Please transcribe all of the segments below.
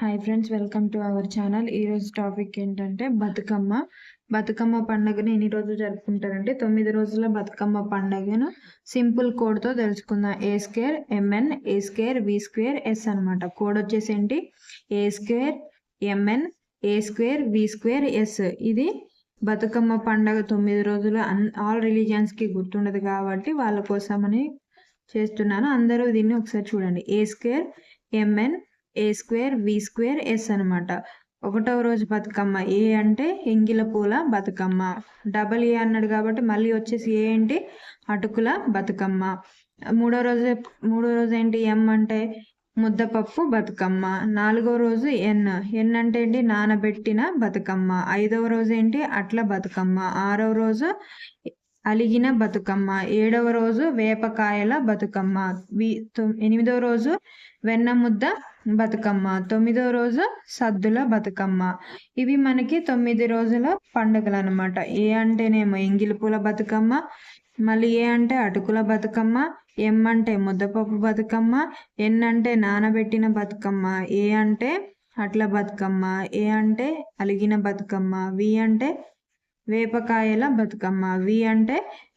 Hi friends welcome to our channel ఈరోజు topic ఏంటంటే బతుకమ్మ. బతుకమ్మ పండుగను ఎన్ని రోజులు జరుపుకుంటారంటే తొమ్మిది రోజుల బతుకమ్మ పండుగను సింపుల్ కోడ్తో తెలుసుకుందాం. A square MN A square V square S అనమాట కోడ్ వచ్చేసి ఏంటి? A square MN A square V square S ఇది బతుకమ్మ పండగ తొమ్మిది రోజులు అన్ ఆల్ రిలీజియన్స్కి గుర్తుండదు కాబట్టి వాళ్ళ కోసమని చేస్తున్నాను. అందరూ దీన్ని ఒకసారి చూడండి. A square MN A square V square S అనమాట ఒకటవ రోజు బతుకమ్మ. ఏ అంటే ఎంగిల పూల బతుకమ్మ. డబల్ ఏ అన్నాడు కాబట్టి మళ్ళీ వచ్చేసి ఏ ఏంటి అటుకుల బతుకమ్మ. మూడో రోజు మూడో రోజు ఏంటి? ఎం అంటే ముద్దపప్పు బతుకమ్మ. నాలుగవ రోజు ఎన్ ఎన్ అంటే ఏంటి? నానబెట్టిన బతుకమ్మ. ఐదవ రోజు ఏంటి? అట్ల బతుకమ్మ. ఆరవ రోజు అలిగిన బతుకమ్మ. ఏడవ రోజు వేపకాయల బతుకమ్మ. ఎనిమిదవ రోజు వెన్న ముద్ద బతుకమ్మ. తొమ్మిదవ రోజు సద్దుల బతుకమ్మ. ఇవి మనకి తొమ్మిది రోజుల పండుగలు అనమాట ఏ అంటేనేమో ఎంగిలిపూల బతుకమ్మ మళ్ళీ ఏ అంటే అటుకుల బతుకమ్మ ఎం అంటే ముద్దపప్పు బతుకమ్మ ఎన్ అంటే నానబెట్టిన బతుకమ్మ ఏ అంటే అట్ల బతుకమ్మ ఏ అంటే అలిగిన బతుకమ్మ వి అంటే వేపకాయల బతుకమ్మ. వి అంటే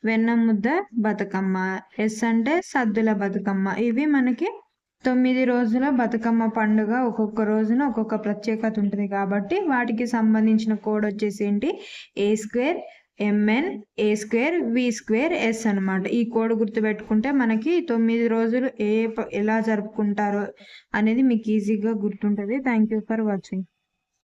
వెన్న ముద్ద బతుకమ్మ. ఎస్ అంటే సద్దుల బతుకమ్మ. ఇవి మనకి తొమ్మిది రోజుల బతుకమ్మ పండుగ. ఒక్కొక్క రోజున ఒక్కొక్క ప్రత్యేకత ఉంటుంది కాబట్టి వాటికి సంబంధించిన కోడ్ వచ్చేసి ఏంటి? A square MN A square V square S అనమాట ఈ కోడ్ గుర్తుపెట్టుకుంటే మనకి తొమ్మిది రోజులు ఏ ఎలా జరుపుకుంటారో అనేది మీకు ఈజీగా గుర్తుంటుంది. Thank you for watching